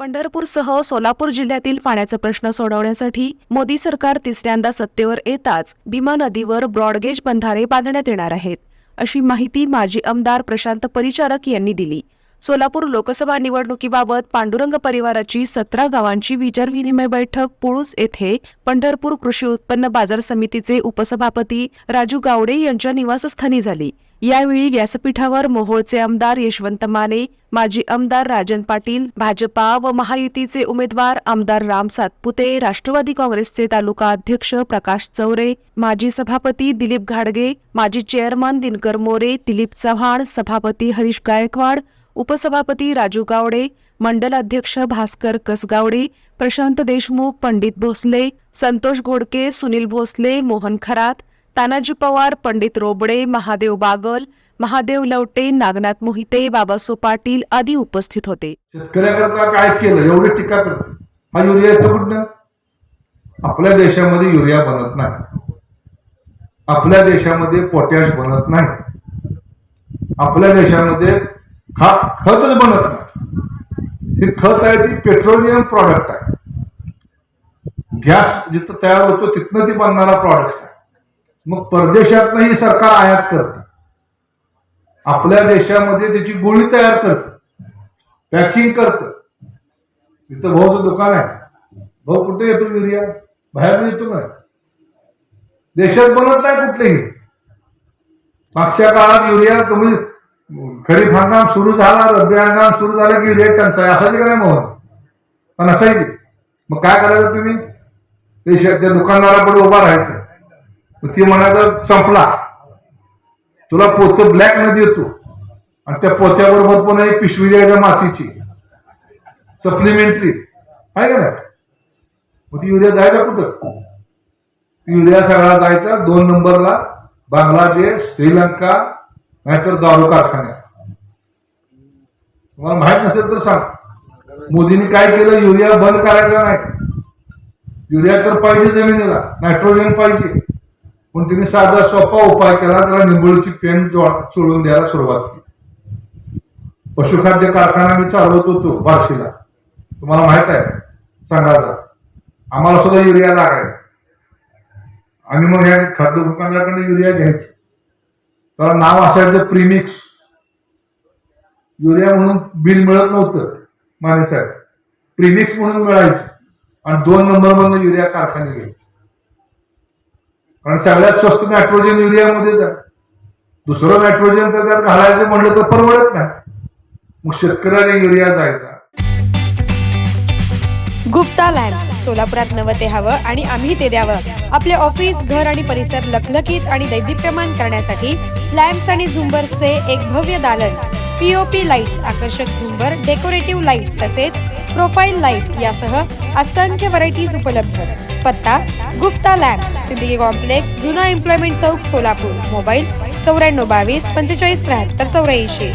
पंढरपूरसह सोलापूर जिल्ह्यातील पाण्याचा प्रश्न सोडवण्यासाठी मोदी सरकार तिसऱ्यांदा सत्तेवर येताच भीमा नदीवर ब्रॉडगेज बंधारे बांधण्यात येणार आहेत अशी माहिती माजी आमदार प्रशांत परिचारक यांनी दिली. सोलापूर लोकसभा निवडणुकीबाबत पांडुरंग परिवाराची सतरा गावांची विचारविनिमय बैठक पुळूस येथे पंढरपूर कृषी उत्पन्न बाजार समितीचे उपसभापती राजू गावडे यांच्या निवासस्थानी झाली. यावेळी व्यासपीठावर मोहोळचे आमदार यशवंत माने माजी आमदार राजन पाटील भाजपा व महायुतीचे उमेदवार आमदार राम सातपुते राष्ट्रवादी काँग्रेसचे तालुका अध्यक्ष प्रकाश चौरे माजी सभापती दिलीप घाडगे माजी चेअरमन दिनकर मोरे दिलीप चव्हाण सभापती हरीश गायकवाड उपसभापती राजू गावडे मंडल अध्यक्ष भास्कर कसगावडे प्रशांत देशमुख पंडित भोसले संतोष घोडके सुनील भोसले मोहन खरात तानाजी पवार पंडित रोबडे महादेव बागल महादेव लवटे नागनाथ मोहिते बाबासो पाटील आदी उपस्थित होते. शेतकऱ्याकरता काय केलं? एवढी टीका करते. हा युरिया कुठनं? आपल्या देशामध्ये युरिया बनत नाही. आपल्या देशामध्ये पोटॅश बनत नाही. आपल्या देशामध्ये खा खतच बनत नाही. ही खत आहे ती पेट्रोलियम प्रॉडक्ट आहे. गॅस जिथं तयार होतो तिथनं ती बनणारा प्रॉडक्ट आहे. मग परदेशातनंही सरकार आयात करते. आपल्या देशामध्ये त्याची गोळी तयार करत. पॅकिंग करतं. तिथं भाऊचं दुकान आहे. भाऊ कुठे येतो युरिया बाहेर येतो ना? देशात बनत नाही कुठलेही. मागच्या काळात युरिया तुम्ही खरीप हंगाम सुरू झाला रब्बी हंगाम सुरू झाला की रेट टंचाई असायची का नाही मोहन पण असायची. मग काय करायचं तुम्ही? देशात त्या दुकानदाराकडे उभा राहायचं. ती म्हणायचं संपला. तुला पोत ब्लॅकमध्ये येतो. आणि त्या पोत्याबरोबर पण एक पिशवी द्यायला मातीची. सप्लिमेंटरी आहे का नाही? मग ती युरिया जायचा कुठं? युरिया सगळा जायचा दोन नंबरला बांगलादेश श्रीलंका नाहीतर दारू कारखान्यात. तुम्हाला माहीत नसेल तर सांग. मोदींनी काय केलं? युरिया बंद करायचा नाही. युरिया तर पाहिजे जमिनीला. नायट्रोजन पाहिजे. पण तिने साधा सोपा उपाय केला त्याला निंबोळीची पेन सोडून द्यायला सुरुवात केली. पशुखाद्य कारखाना मी चालवत होतो बार्शीला. तुम्हाला माहीत आहे सांगायचा आम्हाला सुद्धा युरिया लागायचा. आणि मग या खाद्य दुकानदाराकडे युरिया घ्यायची. त्याला नाव असायचं प्रीमिक्स. युरिया म्हणून बिल मिळत नव्हतं माने साहेब. प्रीमिक्स म्हणून मिळायचं. आणि दोन नंबर मधून युरिया कारखाने घ्यायचे कारण सगळ्यात स्वस्त नायट्रोजन युरियामध्येच आहे दुसरं नायट्रोजन तर त्यात घालायचं म्हणलं तर परवडत नाही. मग शेतकऱ्याने युरिया जायचा. गुप्ता लॅम्प्स सोलापुरात नवं ते हवं आणि आम्ही ते द्यावं. आपले ऑफिस घर आणि परिसर लखलखीत आणि दैदिप्यमान करण्यासाठी लॅम्प्स आणि झुंबर्सचे एक भव्य दालन. पीओपी लाईट्स आकर्षक झुंबर डेकोरेटिव्ह लाईट्स तसेच प्रोफाईल लाइट यासह असंख्य व्हरायटीज उपलब्ध. पत्ता गुप्ता लॅब्स सिद्दीकी कॉम्प्लेक्स जुना एम्प्लॉयमेंट चौक सोलापूर मोबाईल चौऱ्याण्णव बावीस पंचेचाळीस त्र्याहत्तर चौऱ्याऐंशी.